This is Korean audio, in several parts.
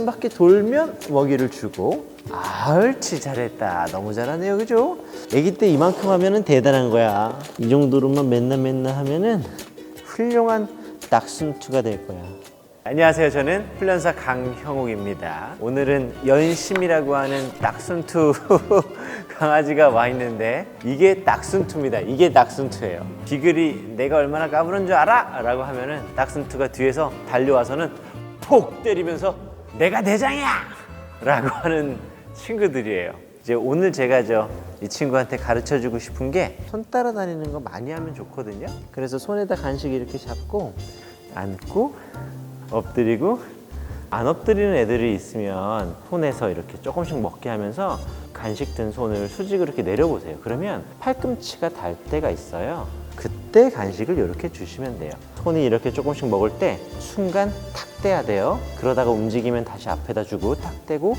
한 바퀴 돌면 먹이를 주고. 아, 옳지 잘했다. 너무 잘하네요. 그죠? 아기 때 이만큼 하면은 대단한 거야. 이 정도로만 맨날 맨날 하면은 훌륭한 닥순투가 될 거야. 안녕하세요. 저는 훈련사 강형욱입니다. 오늘은 연심이라고 하는 닥순투 강아지가 와 있는데 이게 닥순투입니다. 이게 닥순투예요. 비글이 내가 얼마나 까부는 줄 알아? 라고 하면은 닥순투가 뒤에서 달려와서는 폭 때리면서 내가 대장이야! 라고 하는 친구들이에요. 이제 오늘 제가 저 이 친구한테 가르쳐 주고 싶은 게 손 따라다니는 거 많이 하면 좋거든요. 그래서 손에다 간식 이렇게 잡고 안고 엎드리고 안 엎드리는 애들이 있으면 손에서 이렇게 조금씩 먹게 하면서 간식 든 손을 수직으로 이렇게 내려보세요. 그러면 팔꿈치가 닿을 때가 있어요. 그때 간식을 이렇게 주시면 돼요. 손이 이렇게 조금씩 먹을 때 순간 탁 떼야 돼요. 그러다가 움직이면 다시 앞에다 주고 탁 떼고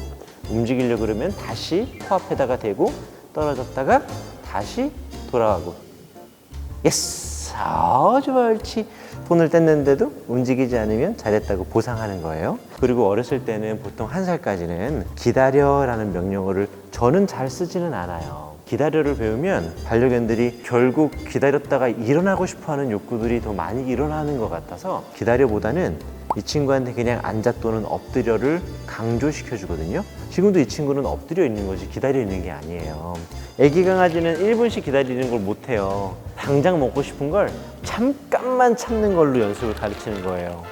움직이려고 그러면 다시 코앞에다가 대고 떨어졌다가 다시 돌아가고. 예스! 아주 옳지 손을 뗐는데도 움직이지 않으면 잘했다고 보상하는 거예요. 그리고 어렸을 때는 보통 한 살까지는 기다려라는 명령어를 저는 잘 쓰지는 않아요 기다려를 배우면 반려견들이 결국 기다렸다가 일어나고 싶어하는 욕구들이 더 많이 일어나는 것 같아서 기다려보다는 이 친구한테 그냥 앉아 또는 엎드려를 강조시켜 주거든요. 지금도 이 친구는 엎드려 있는 거지 기다려 있는 게 아니에요. 애기 강아지는 1분씩 기다리는 걸 못해요. 당장 먹고 싶은 걸 잠깐만 참는 걸로 연습을 가르치는 거예요.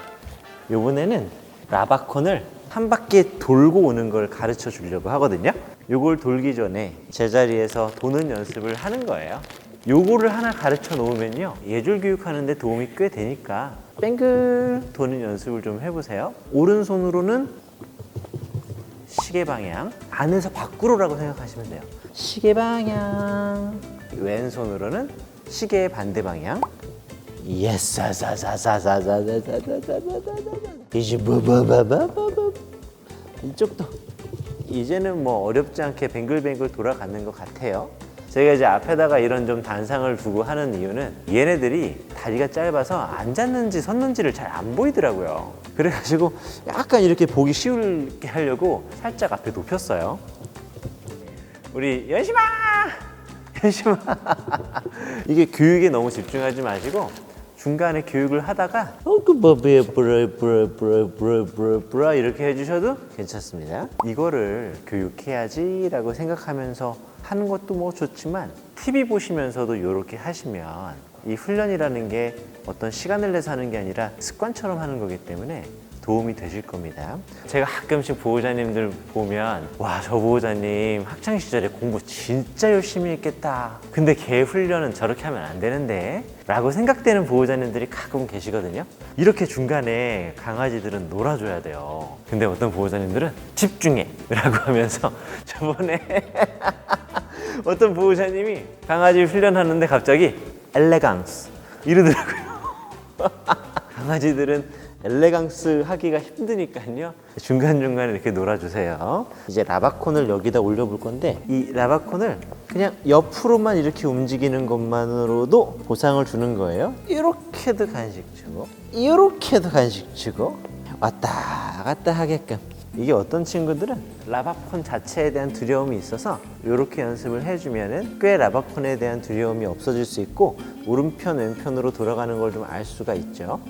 요번에는 라바콘을 한 바퀴 돌고 오는 걸 가르쳐 주려고 하거든요. 요걸 돌기 전에 제자리에서 도는 연습을 하는 거예요. 요거를 하나 가르쳐 놓으면요. 예절 교육하는데 도움이 꽤 되니까 뱅글 도는 연습을 좀 해보세요. 오른손으로는 시계 방향, 안에서 밖으로라고 생각하시면 돼요. 시계 방향. 왼손으로는 시계의 반대 방향. 예스, 사사사사사사사사사사사사. 이제 뭐뭐뭐뭐뭐 이쪽도 이제는 뭐 어렵지 않게 뱅글뱅글 돌아가는 것 같아요. 제가 이제 앞에다가 이런 좀 단상을 두고 하는 이유는 얘네들이 다리가 짧아서 앉았는지 섰는지를 잘 안 보이더라고요. 그래가지고 약간 이렇게 보기 쉬울게 하려고 살짝 앞에 높였어요. 우리 연심아! 연심아! 이게 교육에 너무 집중하지 마시고 중간에 교육을 하다가 어그 버브에 브라 브라 브라 브라 브라 브라 이렇게 해주셔도 괜찮습니다. 이거를 교육해야지라고 생각하면서 하는 것도 뭐 좋지만 TV 보시면서도 이렇게 하시면 이 훈련이라는 게 어떤 시간을 내서 하는 게 아니라 습관처럼 하는 거기 때문에 도움이 되실 겁니다. 제가 가끔씩 보호자님들 보면 와 저 보호자님 학창 시절에 공부 진짜 열심히 했겠다. 근데 걔 훈련은 저렇게 하면 안 되는데 라고 생각되는 보호자님들이 가끔 계시거든요. 이렇게 중간에 강아지들은 놀아줘야 돼요. 근데 어떤 보호자님들은 집중해 라고 하면서 저번에 어떤 보호자님이 강아지 훈련하는데 갑자기 엘레강스 이러더라고요. 강아지들은 엘레강스 하기가 힘드니까요. 중간중간에 이렇게 놀아주세요. 이제 라바콘을 여기다 올려볼 건데 이 라바콘을 그냥 옆으로만 이렇게 움직이는 것만으로도 보상을 주는 거예요. 이렇게도 간식 주고 이렇게도 간식 주고 왔다 갔다 하게끔 이게 어떤 친구들은 라바콘 자체에 대한 두려움이 있어서 이렇게 연습을 해주면은 꽤 라바콘에 대한 두려움이 없어질 수 있고 오른편 왼편으로 돌아가는 걸 좀 알 수가 있죠.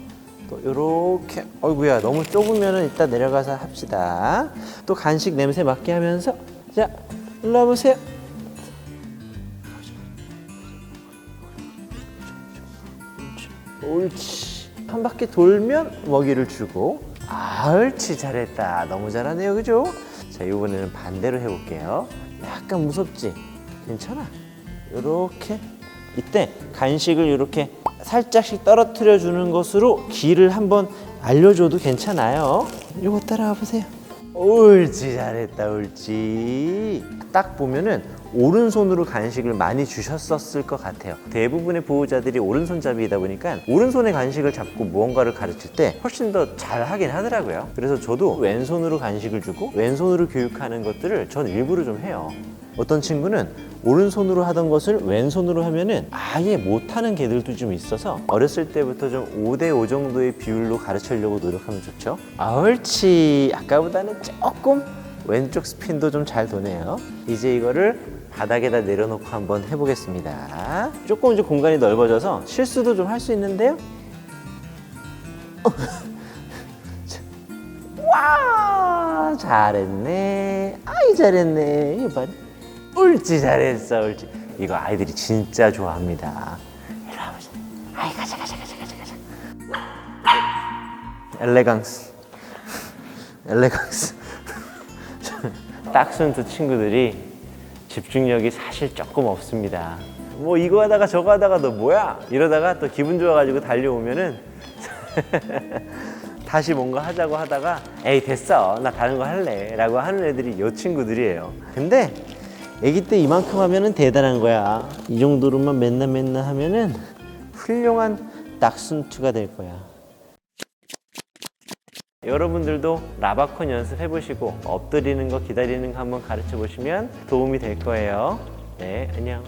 또 이렇게 어이구야 너무 좁으면은 이따 내려가서 합시다. 또 간식 냄새 맡게 하면서 자 일로 와보세요. 옳지. 한 바퀴 돌면 먹이를 주고 아 옳지 잘했다 너무 잘하네요 그죠? 자 이번에는 반대로 해볼게요 약간 무섭지? 괜찮아 이렇게 이때 간식을 이렇게 살짝씩 떨어뜨려 주는 것으로 길을 한번 알려줘도 괜찮아요. 이거 따라와 보세요. 옳지 잘했다 옳지. 딱 보면은 오른손으로 간식을 많이 주셨었을 것 같아요 대부분의 보호자들이 오른손잡이다 보니까 오른손에 간식을 잡고 무언가를 가르칠 때 훨씬 더 잘 하긴 하더라고요 그래서 저도 왼손으로 간식을 주고 왼손으로 교육하는 것들을 전 일부러 좀 해요 어떤 친구는 오른손으로 하던 것을 왼손으로 하면은 아예 못하는 개들도 좀 있어서 어렸을 때부터 좀 5대5 정도의 비율로 가르치려고 노력하면 좋죠. 아, 옳지. 아까보다는 조금 왼쪽 스핀도 좀 잘 도네요. 이제 이거를 바닥에다 내려놓고 한번 해보겠습니다. 조금 이제 공간이 넓어져서 실수도 좀 할 수 있는데요. 와 잘했네. 아이 잘했네. 이거 봐. 옳지 잘했어 옳지. 이거 아이들이 진짜 좋아합니다. 이리 와보자. 아이 가자 가자 가자 가자 가자. 엘레강스. 엘레강스. 딱순 두 친구들이 집중력이 사실 조금 없습니다. 뭐 이거 하다가 저거 하다가 너 뭐야? 이러다가 또 기분 좋아가지고 달려오면은 다시 뭔가 하자고 하다가 에이 됐어. 나 다른 거 할래. 라고 하는 애들이 요 친구들이에요. 근데 애기 때 이만큼 하면은 대단한 거야. 이 정도로만 맨날 맨날 하면은 훌륭한 닥순투가 될 거야 여러분들도 라바콘 연습해 보시고 엎드리는 거 기다리는 거 한번 가르쳐 보시면 도움이 될 거예요. 네 안녕